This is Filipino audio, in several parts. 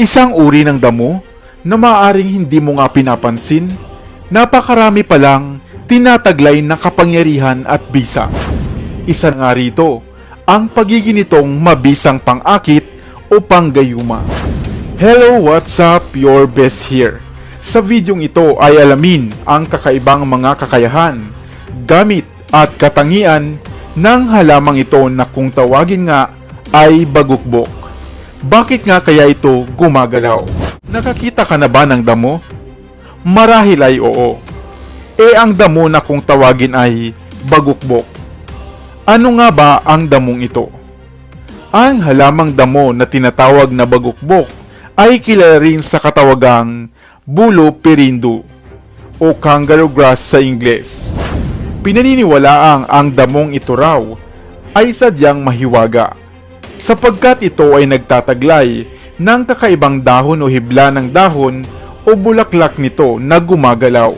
Isang uri ng damo na maaring hindi mo nga pinapansin, napakarami palang tinataglay ng kapangyarihan at bisa. Isa nga rito, ang pagiging nitong mabisang pang-akit o panggayuma. Hello, what's up? Your best here. Sa videong ito ay alamin ang kakaibang mga kakayahan, gamit at katangian ng halamang ito na kung tawagin nga ay bagukbok. Bakit nga kaya ito gumagalaw? Nakakita ka na ba ng damo? Marahil ay oo. E ang damo na kung tawagin ay bagukbok. Ano nga ba ang damong ito? Ang halamang damo na tinatawag na bagukbok ay kilala rin sa katawagang bulo perindu o kangaroo grass sa Ingles. Pinaniniwalaang ang damong ito raw ay sadyang mahiwaga sapagkat ito ay nagtataglay ng kakaibang dahon o hibla ng dahon o bulaklak nito na gumagalaw.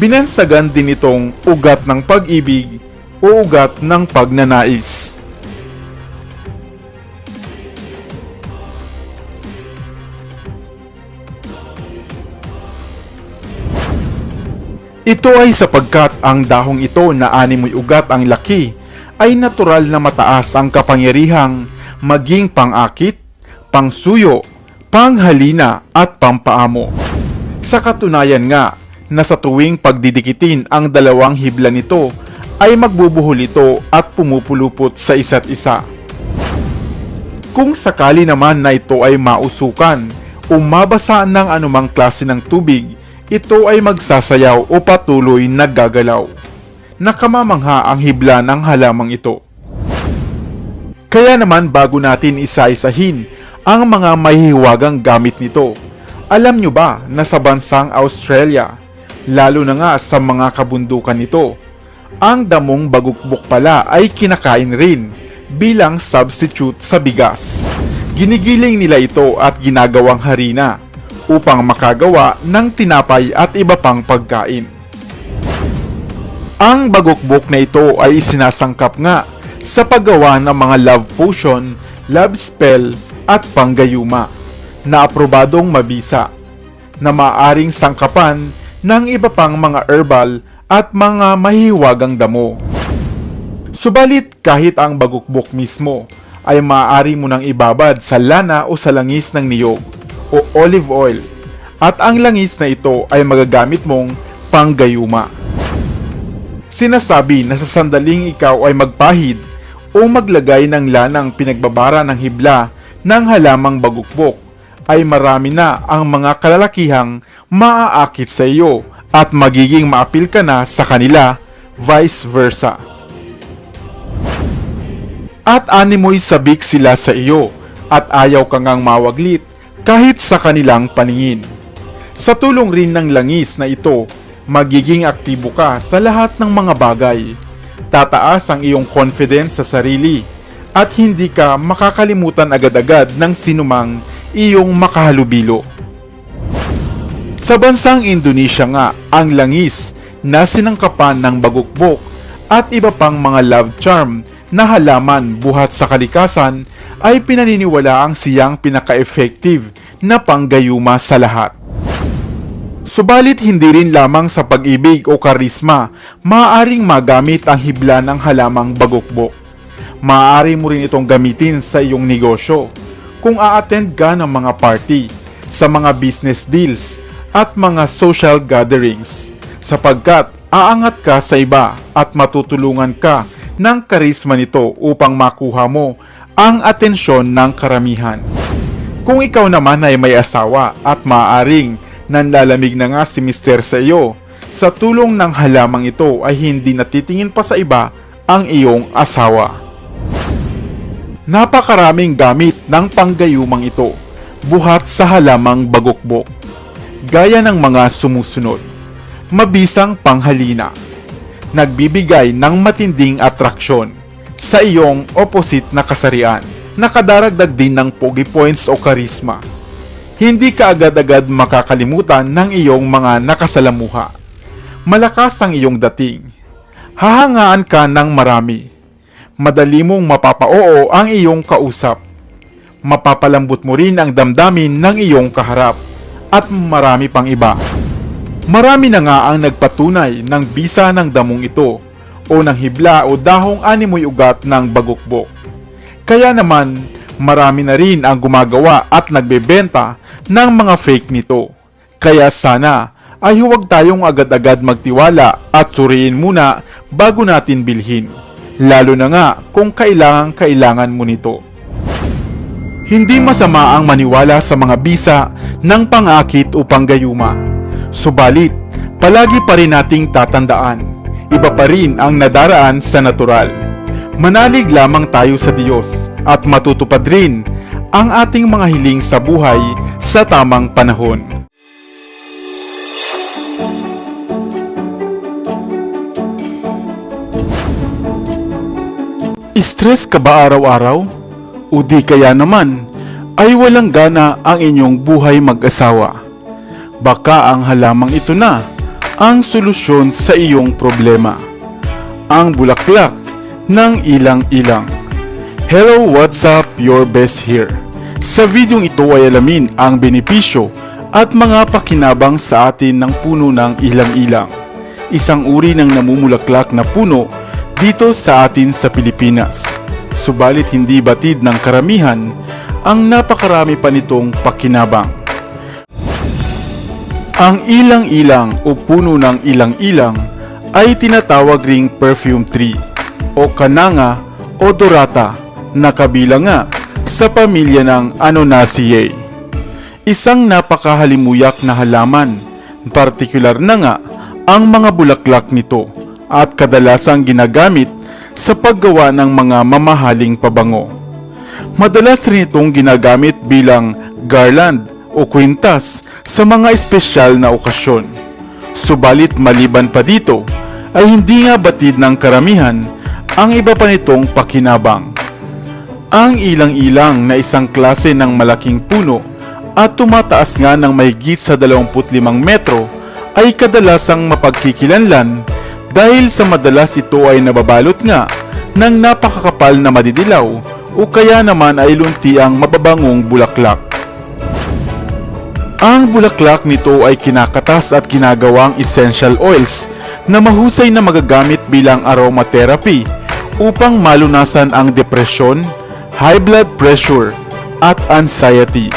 Binansagan din itong ugat ng pag-ibig o ugat ng pagnanais. Ito ay sapagkat ang dahong ito na animoy ugat ang laki ay natural na mataas ang kapangyarihang maging pangakit, pangsuyo, panghalina at pampaamo. Sa katunayan nga na sa tuwing pagdidikitin ang dalawang hibla nito ay magbubuhol ito at pumupulupot sa isa't isa. Kung sakali naman na ito ay mausukan o mabasa ng anumang klase ng tubig, ito ay magsasayaw o patuloy naggagalaw. Nakamamangha ang hibla ng halamang ito. Kaya naman bago natin isa-isahin ang mga mahihiwagang gamit nito, alam nyo ba na sa bansang Australia, lalo na nga sa mga kabundukan nito, ang damong bagukbok pala ay kinakain rin bilang substitute sa bigas. Ginigiling nila ito at ginagawang harina upang makagawa ng tinapay at iba pang pagkain. Ang bagukbok na ito ay isinasangkap nga sa paggawa ng mga love potion, love spell at panggayuma na aprobadong mabisa na maaring sangkapan ng iba pang mga herbal at mga mahiwagang damo. Subalit kahit ang bagukbok mismo ay maaari mo nang ibabad sa lana o sa langis ng niyog o olive oil at ang langis na ito ay magagamit mong panggayuma. Sinasabi na sa sandaling ikaw ay magpahid o maglagay ng lanang pinagbabara ng hibla ng halamang bagukbok ay marami na ang mga kalalakihang maaakit sa iyo at magiging maapil ka na sa kanila, vice versa. At animoy sabik sila sa iyo at ayaw kang ngang mawaglit kahit sa kanilang paningin. Sa tulong rin ng langis na ito, magiging aktibo ka sa lahat ng mga bagay. Tataas ang iyong confidence sa sarili at hindi ka makakalimutan agad-agad ng sinumang iyong makahalubilo. Sa bansang Indonesia nga, ang langis na sinangkapan ng bagukbok at iba pang mga love charm na halaman buhat sa kalikasan ay pinaniniwala ang siyang pinaka-effective na panggayuma sa lahat. Subalit hindi rin lamang sa pag-ibig o karisma maaaring magamit ang hibla ng halamang bagukbok. Maaari mo rin itong gamitin sa iyong negosyo kung a-attend ka ng mga party, sa mga business deals at mga social gatherings sapagkat aangat ka sa iba at matutulungan ka ng karisma nito upang makuha mo ang atensyon ng karamihan. Kung ikaw naman ay may asawa at maaaring nanlalamig na nga si mister sa iyo, sa tulong ng halamang ito ay hindi natitingin pa sa iba ang iyong asawa. Napakaraming gamit ng panggayumang ito, buhat sa halamang bagukbok. Gaya ng mga sumusunod. Mabisang panghalina. Nagbibigay ng matinding atraksyon sa iyong opposite na kasarian. Nakadaragdag din ng pogi points o karisma. Hindi ka agad-agad makakalimutan ng iyong mga nakasalamuha. Malakas ang iyong dating. Hahangaan ka ng marami madali mong mapapaoo ang iyong kausap. mapapalambot mo rin ang damdamin ng iyong kaharap at marami pang iba. Marami na nga ang nagpatunay ng bisa ng damong ito o ng hibla o dahong animoy ugat ng bagukbok. Kaya naman, marami na rin ang gumagawa at nagbebenta ng mga fake nito. Kaya sana ay huwag tayong agad-agad magtiwala at suriin muna bago natin bilhin. Lalo na nga kung kailangan kailangan mo nito. Hindi masama ang maniwala sa mga bisa ng pangakit o panggayuma. Subalit, palagi pa rin nating tatandaan, iba pa rin ang nadaraan sa natural. Manalig lamang tayo sa Diyos at matutupad rin ang ating mga hiling sa buhay sa tamang panahon. Stress ka ba araw-araw? O di kaya naman ay walang gana ang inyong buhay mag-asawa? Baka ang halamang ito na ang solusyon sa iyong problema. Ang bulaklak ng ilang-ilang. Hello, what's up? Your best here. Sa videong ito ay alamin ang benepisyo at mga pakinabang sa atin ng puno ng ilang-ilang. Isang uri ng namumulaklak na puno dito sa atin sa Pilipinas. Subalit hindi batid ng karamihan ang napakarami pa nitong pakinabang. Ang ilang-ilang o puno ng ilang-ilang ay tinatawag ring perfume tree o kananga o dorata na kabilang nga sa pamilya ng Anonaceae. Isang napakahalimuyak na halaman, partikular na nga ang mga bulaklak nito at kadalasang ginagamit sa paggawa ng mga mamahaling pabango. Madalas rin itong ginagamit bilang garland o kwintas sa mga espesyal na okasyon. Subalit maliban pa dito, ay hindi nga batid ng karamihan ang iba pa nitong pakinabang. Ang ilang-ilang na isang klase ng malaking puno at tumataas nga ng mahigit sa 25 metro ay kadalasang mapagkikilanlan dahil sa madalas ito ay nababalot nga ng napakakapal na madidilaw o kaya naman ay lunti ang mababangong bulaklak. Ang bulaklak nito ay kinakatas at ginagawang essential oils na mahusay na magagamit bilang aromatherapy upang malunasan ang depresyon, high blood pressure, at anxiety.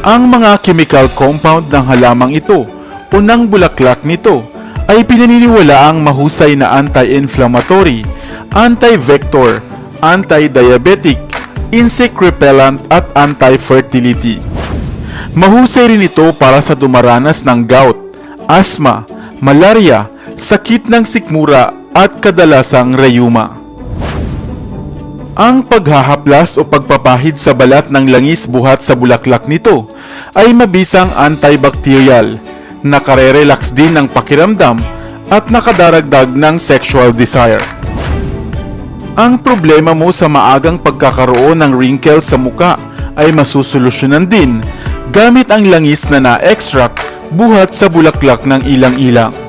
Ang mga chemical compound ng halamang ito o bulaklak nito ay pinaniniwala ang mahusay na anti-inflammatory, anti-vector, anti-diabetic, insect repellent at anti-fertility. Mahusay rin ito para sa dumaranas ng gout, asthma, malaria, sakit ng sikmura at kadalasang rayuma. Ang paghahaplas o pagpapahid sa balat ng langis buhat sa bulaklak nito ay mabisang antibacterial, nakarerelax din ng pakiramdam at nakadaragdag ng sexual desire. Ang problema mo sa maagang pagkakaroon ng wrinkles sa muka ay masusolusyonan din gamit ang langis na na-extract buhat sa bulaklak ng ilang-ilang.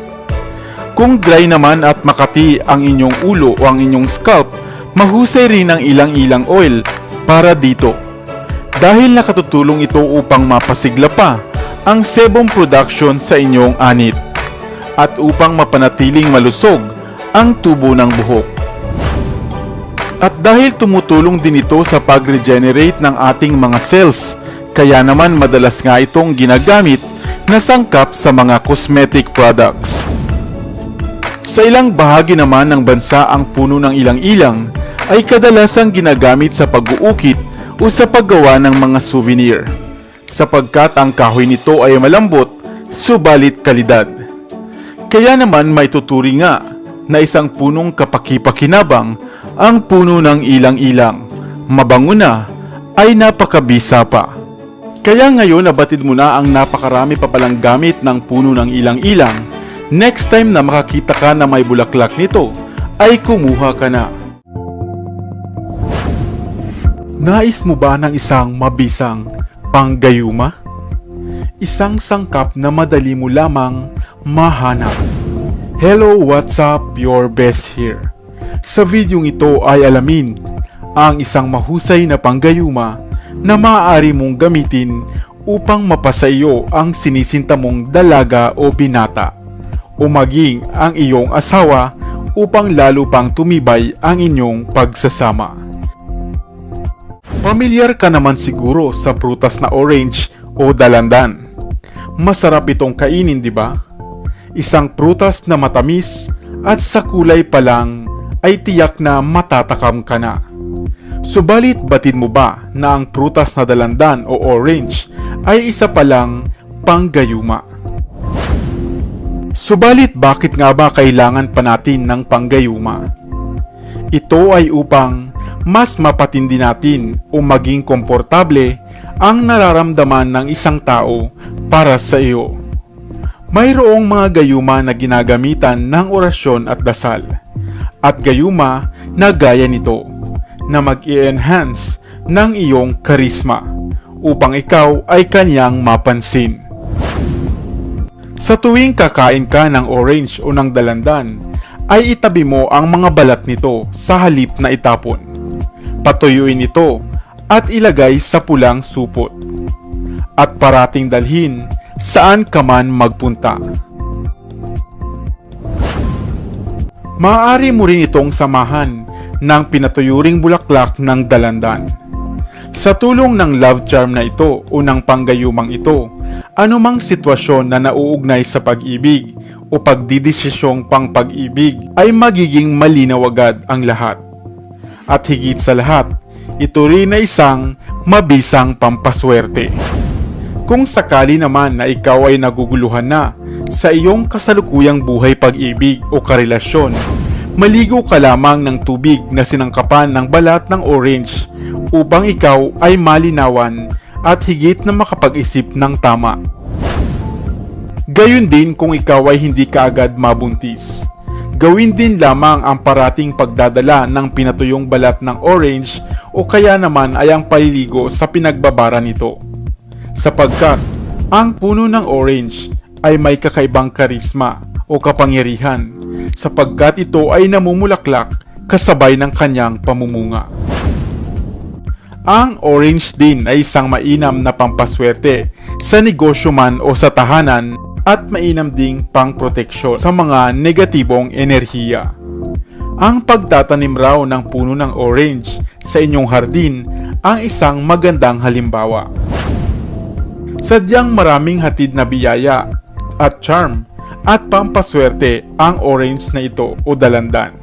Kung dry naman at makati ang inyong ulo o ang inyong scalp, mahusay rin ang ilang-ilang oil para dito. Dahil nakatutulong ito upang mapasigla pa ang sebum production sa inyong anit at upang mapanatiling malusog ang tubo ng buhok. At dahil tumutulong din ito sa pag-regenerate ng ating mga cells, kaya naman madalas nga itong ginagamit na sangkap sa mga cosmetic products. Sa ilang bahagi naman ng bansa ang puno ng ilang-ilang ay kadalasang ginagamit sa pag-uukit o sa paggawa ng mga souvenir sapagkat ang kahoy nito ay malambot subalit kalidad. Kaya naman may tuturi nga na isang punong kapaki-pakinabang ang puno ng ilang-ilang. Mabango na ay napakabisa pa. Kaya ngayon nabatid mo na ang napakarami pa palang gamit ng puno ng ilang-ilang. Next time na makakita ka na may bulaklak nito, ay kumuha ka na. Nais mo ba ng isang mabisang panggayuma? Isang sangkap na madali mo lamang mahanap. Hello, what's up? Your best here. Sa videong ito ay alamin ang isang mahusay na panggayuma na maaari mong gamitin upang mapasa iyo ang sinisinta mong dalaga o binata o maging ang iyong asawa upang lalo pang tumibay ang inyong pagsasama. Pamilyar ka naman siguro sa prutas na orange o dalandan. Masarap itong kainin, di ba? Isang prutas na matamis at sa kulay pa lang ay tiyak na matatakam ka na. Subalit batid mo ba na ang prutas na dalandan o orange ay isa palang panggayuma? Subalit bakit nga ba kailangan pa natin ng panggayuma? Ito ay upang mas mapatindi natin o maging komportable ang nararamdaman ng isang tao para sa iyo. Mayroong mga gayuma na ginagamitan ng orasyon at dasal, at gayuma na gaya nito na mag-i-enhance ng iyong karisma upang ikaw ay kanyang mapansin. Sa tuwing kakain ka ng orange o ng dalandan, ay itabi mo ang mga balat nito sa halip na itapon. Patuyuin ito at ilagay sa pulang supot. At parating dalhin saan ka man magpunta. Maaari mo rin itong samahan ng pinatuyuring bulaklak ng dalandan. Sa tulong ng love charm na ito o ng panggayumang ito, anumang sitwasyon na nauugnay sa pag-ibig o pagdidesisyong pang pag-ibig ay magiging malinaw agad ang lahat. At higit sa lahat, ito rin ay isang mabisang pampaswerte. Kung sakali naman na ikaw ay naguguluhan na sa iyong kasalukuyang buhay pag-ibig o karelasyon, maligo ka lamang ng tubig na sinangkapan ng balat ng orange upang ikaw ay malinawan at higit na makapag-isip ng tama. Gayun din kung ikaw ay hindi kaagad mabuntis. Gawin din lamang ang parating pagdadala ng pinatuyong balat ng orange o kaya naman ay ang paliligo sa pinagbabara nito. Sapagkat ang puno ng orange ay may kakaibang karisma o kapangyarihan sapagkat ito ay namumulaklak kasabay ng kanyang pamumunga. Ang orange din ay isang mainam na pampaswerte sa negosyo man o sa tahanan at mainam ding pangproteksyon sa mga negatibong enerhiya. Ang pagtatanim raw ng puno ng orange sa inyong hardin ang isang magandang halimbawa. Sadyang maraming hatid na biyaya at charm at pampaswerte ang orange na ito o dalandan.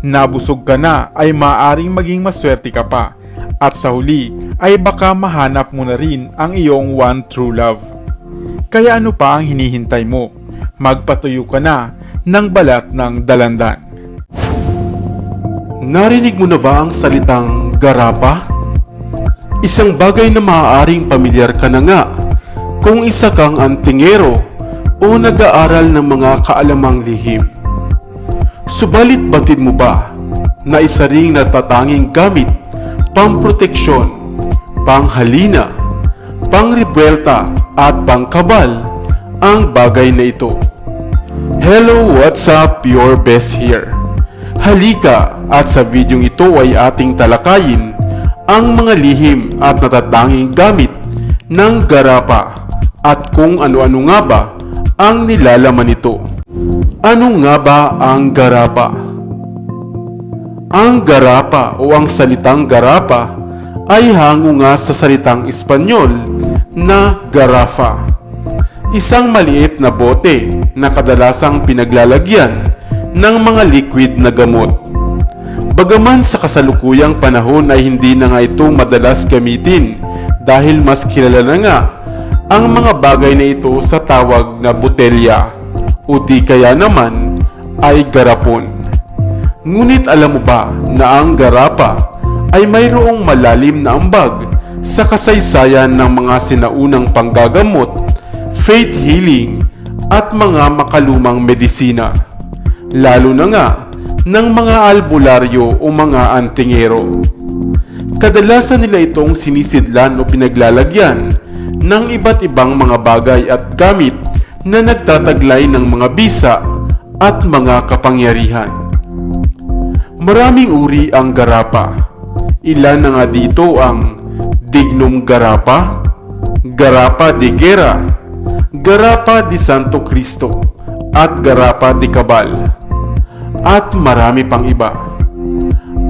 Nabusog ka na ay maaring maging maswerte ka pa at sa huli ay baka mahanap mo na rin ang iyong one true love. Kaya ano pa ang hinihintay mo? Magpatuyo ka na ng balat ng dalandan. Narinig mo na ba ang salitang garapa? Isang bagay na maaaring pamilyar ka na nga kung isa kang antingero o nag-aaral ng mga kaalamang lihim. Subalit batid mo ba na isa ring natatanging gamit, pamproteksyon, panghalina, pangrebelta at pangkabal ang bagay na ito? Hello, what's up? Your best here. Halika at sa videong ito ay ating talakayin ang mga lihim at natatanging gamit ng garapa at kung ano-ano nga ba ang nilalaman nito. Ano nga ba ang garapa? Ang garapa o ang salitang garapa ay hango nga sa salitang Espanyol na garafa. Isang maliit na bote na kadalasang pinaglalagyan ng mga liquid na gamot. Bagaman sa kasalukuyang panahon ay hindi na nga ito madalas gamitin dahil mas kilala na nga ang mga bagay na ito sa tawag na botelya o di kaya naman ay garapon. Ngunit alam mo ba na ang garapa ay mayroong malalim na ambag sa kasaysayan ng mga sinaunang panggagamot, faith healing at mga makalumang medisina. Lalo na nga ng mga albularyo o mga antingero. Kadalasan nila itong sinisidlan o pinaglalagyan ng iba't ibang mga bagay at gamit na nagtataglay ng mga bisa at mga kapangyarihan. Maraming uri ang garapa. Ilan na nga dito ang Dignum Garapa, Garapa de Guerra, Garapa di Santo Cristo, at Garapa de Cabal, at marami pang iba.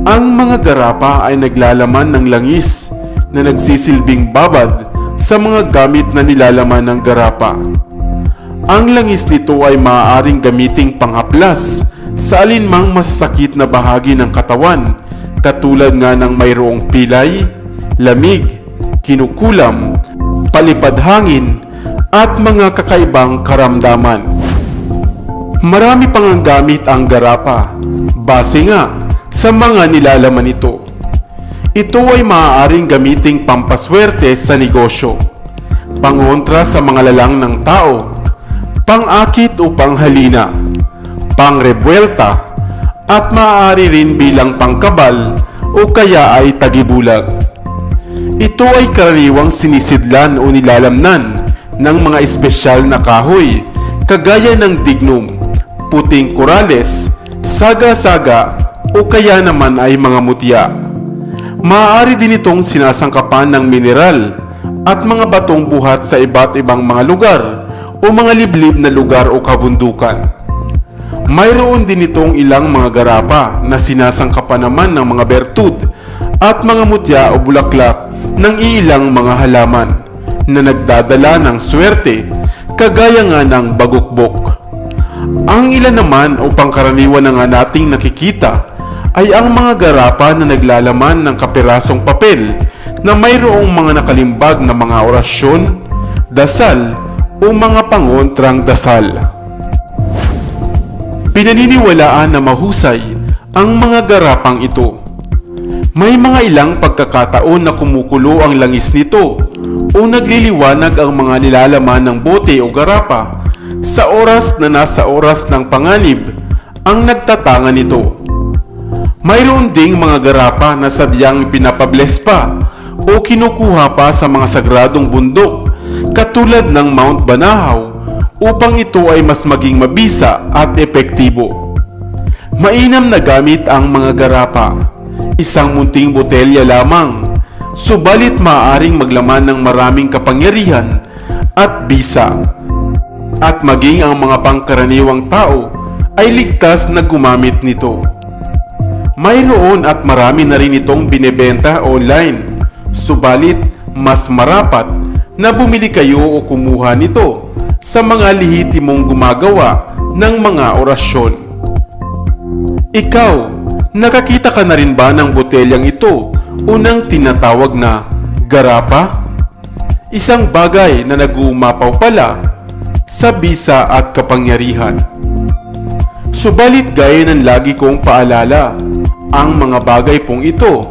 Ang mga garapa ay naglalaman ng langis na nagsisilbing babad sa mga gamit na nilalaman ng garapa. Ang langis nito ay maaaring gamiting panghaplas sa alinmang masasakit na bahagi ng katawan katulad nga ng mayroong pilay, lamig, kinukulam, palipad hangin, at mga kakaibang karamdaman. Marami pang ang gamit ang garapa, base nga sa mga nilalaman nito. Ito ay maaaring gamiting pampaswerte sa negosyo, pangontra sa mga lalang ng tao, pangakit o panghalina, pangrebuelta, at maaari rin bilang pangkabal o kaya ay tagibulag. Ito ay karaniwang sinisidlan o nilalamnan ng mga espesyal na kahoy kagaya ng dignum, puting korales, saga-saga o kaya naman ay mga mutya. Maaari din itong sinasangkapan ng mineral at mga batong buhat sa iba't ibang mga lugar o mga liblib na lugar o kabundukan. Mayroon din itong ilang mga garapa na sinasangkapan naman ng mga bertud at mga mutya o bulaklak ng iilang mga halaman na nagdadala ng swerte kagaya nga ng bagukbok. Ang ilan naman o pangkaraniwan na nga nating nakikita ay ang mga garapa na naglalaman ng kapirasong papel na mayroong mga nakalimbag na mga orasyon, dasal o mga pangontrang dasal. Pinaniniwalaan na mahusay ang mga garapang ito. May mga ilang pagkakataon na kumukulo ang langis nito o nagliliwanag ang mga nilalaman ng bote o garapa sa oras na nasa oras ng panganib ang nagtatanga nito. Mayroon ding mga garapa na sadyang pinapables pa o kinukuha pa sa mga sagradong bundok katulad ng Mount Banahaw upang ito ay mas maging mabisa at epektibo. Mainam na gamit ang mga garapa, isang munting botelya lamang, subalit maaaring maglaman ng maraming kapangyarihan at bisa. At maging ang mga pangkaraniwang tao ay ligtas na gumamit nito. Mayroon at marami na rin itong binebenta online. Subalit, mas marapat na bumili kayo o kumuha nito sa mga lihitimong gumagawa ng mga orasyon. Ikaw, nakakita ka na rin ba ng botelyang ito unang tinatawag na garapa? Isang bagay na nag-uumapaw pala sa bisa at kapangyarihan. Subalit gaya ng lagi kong paalala, ang mga bagay pong ito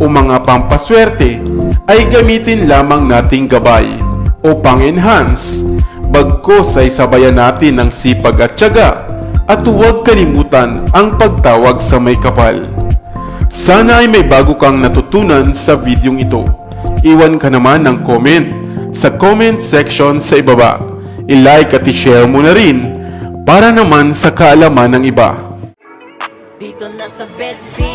o mga pampaswerte ay gamitin lamang nating gabay o pang-enhance bagkos ay sabayan natin ng sipag at tiyaga at huwag kalimutan ang pagtawag sa may kapal. Sana ay may bago kang natutunan sa videong ito. Iwan ka naman ng comment sa comment section sa ibaba. I-like at i-share mo na rin para naman sa kaalaman ng iba. Dito na sa Best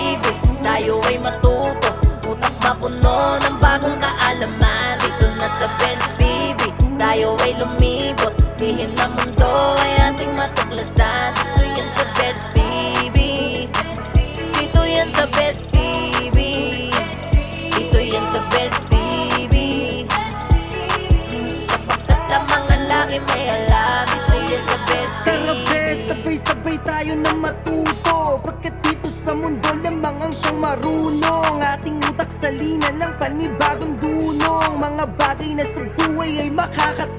na sa buhay ay kalikasan